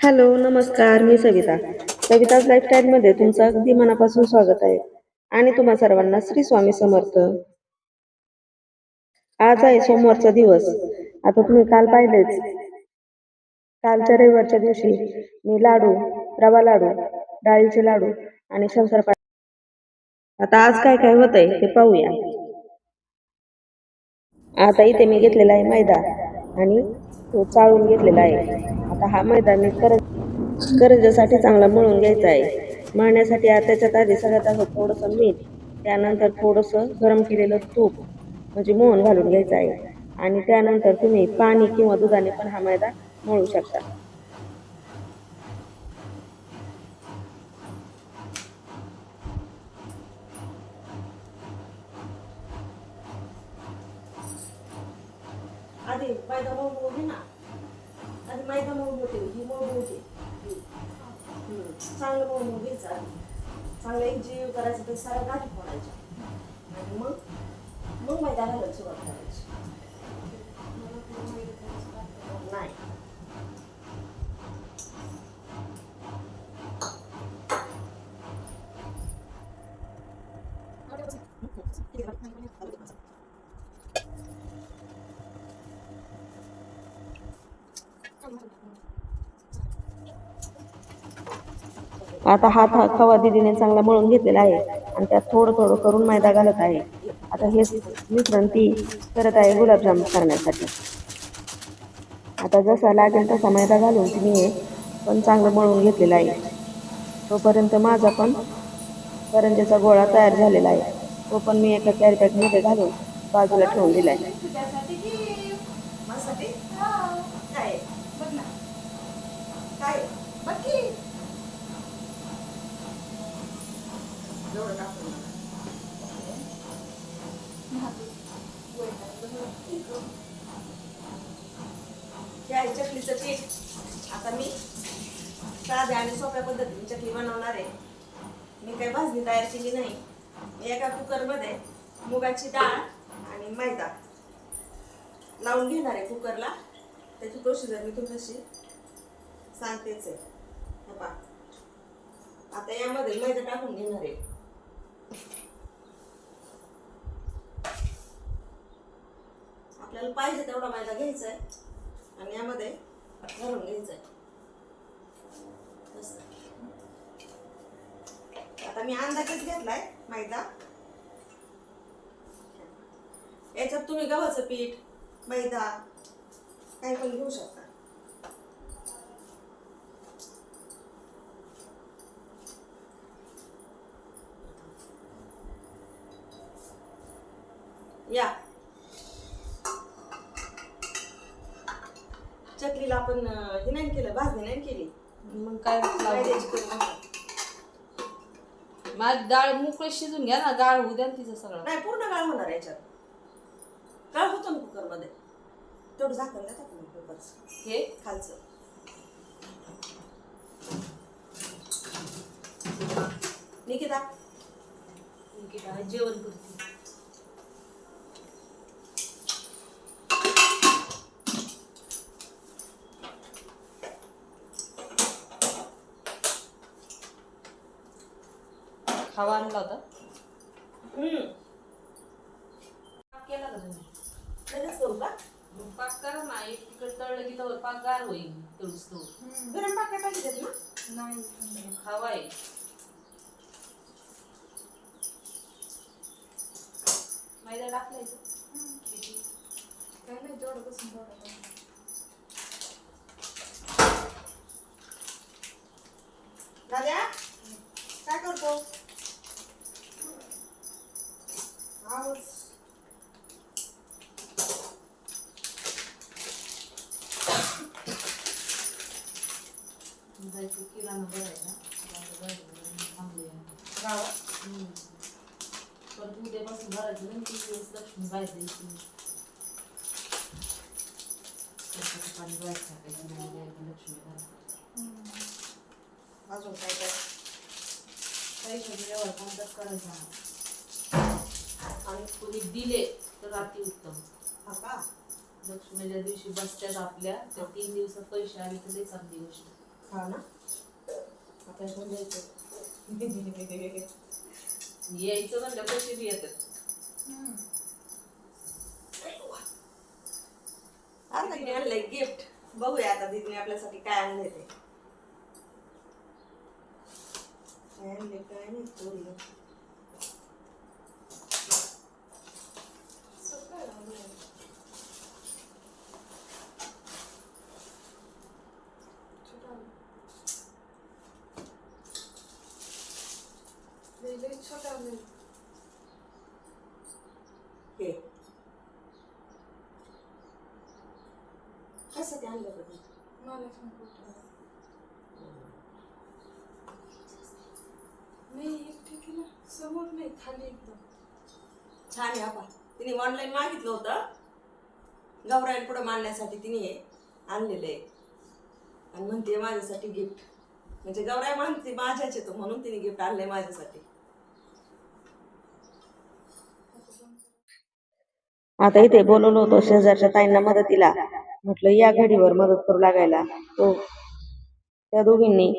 Hello नमस्कार मी सविता. सविताज लाईफस्टाईलमध्ये तुमचं अगदी मनापासून स्वागत आहे. आणि तुम्हा सर्वांना श्री स्वामी समर्थ. आज आहे सोमवारचा दिवस. आता तुम्ही काल पाहिलेच. कालच्या रविवारच्या दिवशी मी लाडू रवा लाडू डाळीचे लाडू आणि शंकरपाळी आता आज काय काय होत आहे ते पाहूया. आता इथे मी घेतलेला आहे मैदा आणि तो चाळून घेतलेला आहे. आता हा मैदानी मी कर्जासाठी करंजासाठी चांगला मळून घ्यायचा आहे. मळण्यासाठी त्याच्यात आधी सगळ्यात असं थोडंसं मीठ त्यानंतर थोडंसं गरम केलेलं तूप म्हणजे मोहन घालून घ्यायचं आहे. आणि त्यानंतर तुम्ही पाणी किंवा दुधाने पण हा मैदा मळू शकता. आधी मैदा मळून ना. मैदा मऊ होते ही मऊ होते. चांगलं मऊ मऊ घ्यायचं आधी. चांगलं एक जीव करायचं तर सारा गाठी फोडायच्या आणि मग मग मैदा घालायला सुरुवात करायची. आता हात हा खवा दिदीने चांगला मळून घेतलेला आहे. आणि त्यात थोडं थोडं करून मैदा घालत आहे. आता हे मिश्रण ती करत आहे गुलाबजाम करण्यासाठी. आता जसा लागेल तसा मैदा घालून तिने हे पण चांगलं मळून घेतलेलं आहे. तोपर्यंत माझा पण करंजेचा गोळा तयार झालेला आहे. तो पण मी एका कॅरी पॅकमध्ये घालून बाजूला ठेवून दिला आहे आहे चकलीचं पीठ आता मी साध्या आणि सोप्या पद्धतीने चकली बनवणार आहे. मी काही भाजणी तयार केली नाही. मी एका कुकरमध्ये मुगाची डाळ आणि मैदा लावून घेणार आहे कुकरला. त्याची प्रोसिजर मी तुमच्याशी सांगतेच आहे. हे पहा. आता यामध्ये मैदा टाकून घेणार आहे. आपल्याला पाहिजे तेवढा मैदा घ्यायचा आहे. आणि यामध्ये घालून घ्यायचं आहे. आता मी अंदाजच घेतलाय मैदा. याच्यात तुम्ही गव्हाचं पीठ मैदा काही पण घेऊ शकता या चकलीला आपण हे नाही केलं भाजणी नाही केली मग काय करून टाकू. माझी डाळ मोकळी शिजून घ्या ना डाळ होऊ द्या ना तिचं सगळं नाही पूर्ण गाळ होणार याच्यात गाळ होतो ना कुकरमध्ये तेवढं झाकण द्या तुम्ही कुकरचं हे? खालचं. निकिता. निकिता जेवण करते. खावा आणला होता हम्म पाक केला का तुम्ही लगेच करू का मग पाक करा ना एक तिकडे तळलं की तवर पाक गार होईल तेवढंच तो गरम पाक्या पाहिजेत ना? नाही. खावा आहे. मैदा टाकलायचं. किती काय नाही तेवढं बसून तेवढं दाद्या दिवस लक्ष्मी बाहेर द्यायची त्याच्यात पाणी बाहेर टाकायचं नाही द्यायचं लक्ष्मी घरात अजून काय काय पैशाचा व्यवहार कोणताच करायचा नाही. आणि कोणी दिले तर अति उत्तम हा का लक्ष्मीच्या दिवशी बसत्यात आपल्या त्या तीन दिवसात पैसे आले तर लई चांगली गोष्ट हा ना आता यायचं म्हणलं कशी बी येतात आता मी आणलंय गिफ्ट बघूया आता दीदीने आपल्यासाठी काय आणलंय ते. काय आणले काय नाही पोरीला. छोटा आलंय. हे कसं ते आणलं कधी मला सांग कुठं. नाही एकटी की ना समोर नाही खाली एकदम छान आहे आपण तिने ऑनलाईन मागितलं होतं. गौरायण पुढं मांडण्यासाठी तिने हे आणलेलं आहे. आणि म्हणते माझ्यासाठी गिफ्ट म्हणजे गौराय मानते माझ्याच येतो म्हणून तिने गिफ्ट आणलंय माझ्यासाठी. आता इथे बोलवलं होतं शेजारच्या ताईंना मदतीला. म्हटलं या घडीवर मदत करू लागायला. तो त्या दोघींनी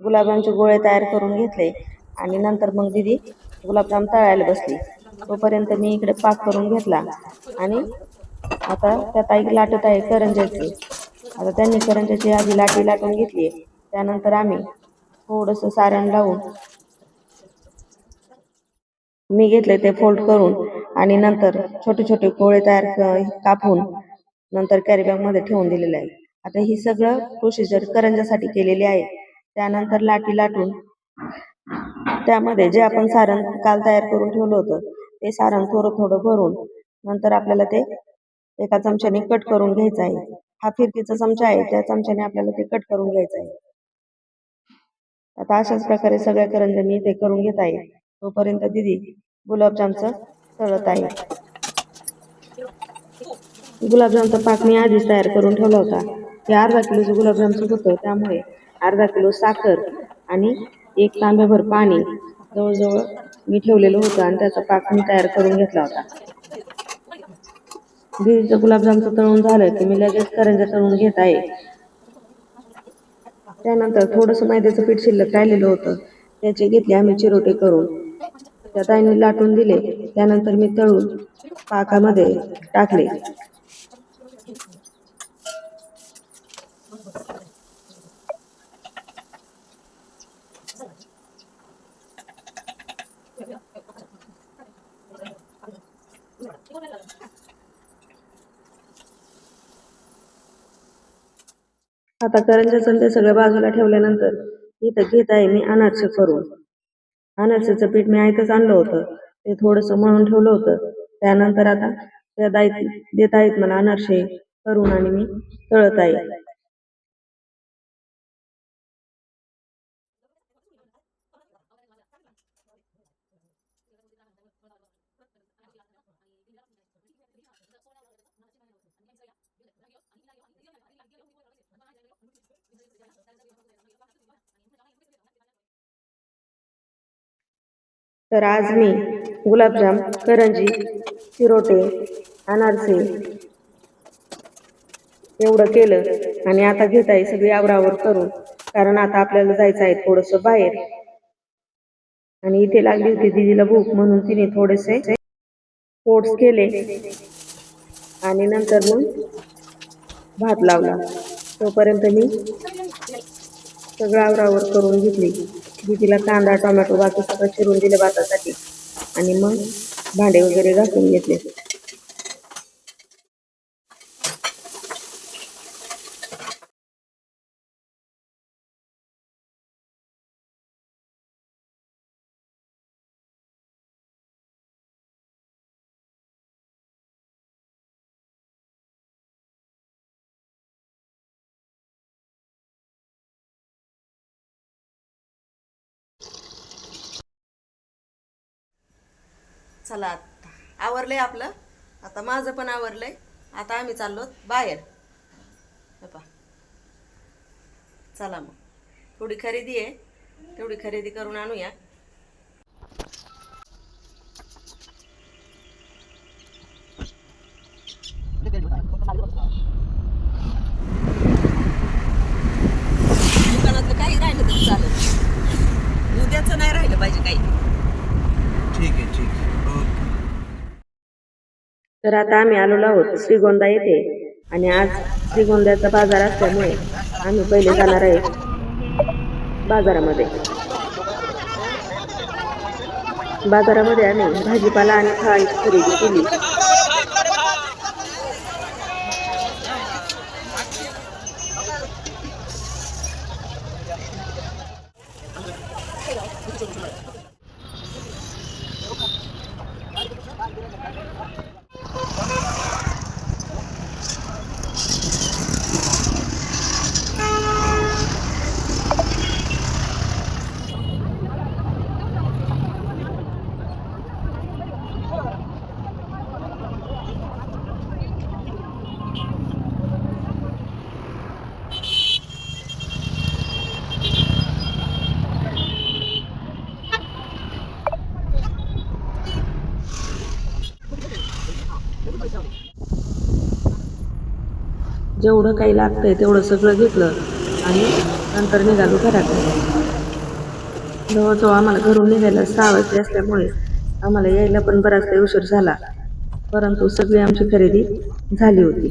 गुलाबांचे गोळे तयार करून घेतले. आणि नंतर मग दिदी गुलाबजाम तळायला बसली. तोपर्यंत मी इकडे पाक करून घेतला. आणि आता त्या ताई लाटत आहे करंजाची आता त्यांनी करंजाची आधी लाटी लाटून घेतली. त्यानंतर आम्ही थोडंसं सारण लावून मी घेतले ते फोल्ड करून आणि नंतर छोटे छोटे गोळे तयार कापून नंतर कॅरी मध्ये ठेवून दिलेले आहे. आता ही सगळं प्रोसिजर करंजासाठी केलेली आहे. त्यानंतर लाटी लाटून त्यामध्ये जे आपण सारण काल तयार करून ठेवलं होतं ते सारण थोडं थोडं भरून नंतर आपल्याला ते एका चमच्याने कट करून घ्यायचं आहे. हा फिरकीचा चमचा आहे त्या चमच्याने आपल्याला ते कट करून घ्यायचं आहे. आता अशाच प्रकारे सगळ्या करंज्या मी ते करून घेत आहे. तोपर्यंत दिदी गुलाबजामचं तळत आहे. गुलाबजामचा पाक मी आधीच तयार करून ठेवला होता. हे अर्धा किलोचं गुलाबजामचं होतं त्यामुळे अर्धा किलो साखर आणि एक तांब्याभर पाणी जवळजवळ मी ठेवलेलं होतं आणि त्याचा पाक मी तयार करून घेतला होता. दीदीचं गुलाबजामचं तळून झालं की मी लगेच करंजा तळून घेत आहे. त्यानंतर थोडंसं मैद्याचं पीठ शिल्लक राहिलेलं होतं. त्याचे घेतले आम्ही चिरोटे करून. त्या ताईंनी लाटून दिले. त्यानंतर मी तळून पाकामध्ये टाकले. आता करंजा ते सगळ्या बाजूला ठेवल्यानंतर इथं घेत आहे मी अनारसे करून. अनारसेचं पीठ मी आयतच आणलं होतं. ते थोडंसं मळून ठेवलं होतं. त्यानंतर आता त्या दाई देत आहेत मला अनारसे करून आणि मी तळत आहे. तर आज मी गुलाबजाम करंजी चिरोटे अनारसे एवढं केलं आणि आता घेत आहे सगळी आवरावर करून कारण आता आपल्याला जायचं आहे थोडंसं बाहेर. आणि इथे लागली होती दीदीला भूक म्हणून तिने थोडेसे ओट्स केले आणि नंतर मग भात लावला. तोपर्यंत मी सगळं आवरावर करून घेतली. तिला कांदा टोमॅटो बाकी सगळं चिरून दिलं भातासाठी. आणि मग भांडे वगैरे घासून घेतले. चला आता. आहे आपलं? आता माझं पण आवरलं आहे आता आम्ही चाललो बाहेर. हे चला मग. थोडी खरेदी आहे. तेवढी खरेदी करून आणूया. तर आता आम्ही आलेलो आहोत श्रीगोंदा येथे. आणि आज श्रीगोंद्याचा बाजार असल्यामुळे आम्ही पहिले जाणार आहे बाजारामध्ये. बाजारामध्ये आम्ही भाजीपाला आणि फळांची खरेदी केली. जेवढं काही लागतंय तेवढं सगळं घेतलं आणि नंतर निघालो घराकडे जवळजवळ आम्हाला घरून निघायला सहा वाजले असल्यामुळे आम्हाला यायला पण बराच काही उशीर झाला. परंतु सगळी आमची खरेदी झाली होती.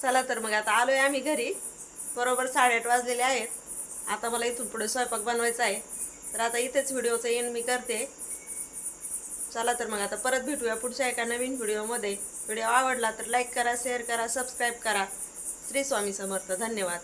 चला तर मग आता आलोय आम्ही घरी. बरोबर साडेआठ वाजलेले आहेत. आता मला इथून पुढे स्वयंपाक बनवायचा आहे. तर आता इथेच व्हिडिओचं एंड मी करते. चला तर मग आता परत भेटूया पुढच्या एका नवीन व्हिडिओमध्ये. व्हिडिओ आवडला तर लाईक करा शेअर करा सबस्क्राईब करा. श्री स्वामी समर्थ. धन्यवाद.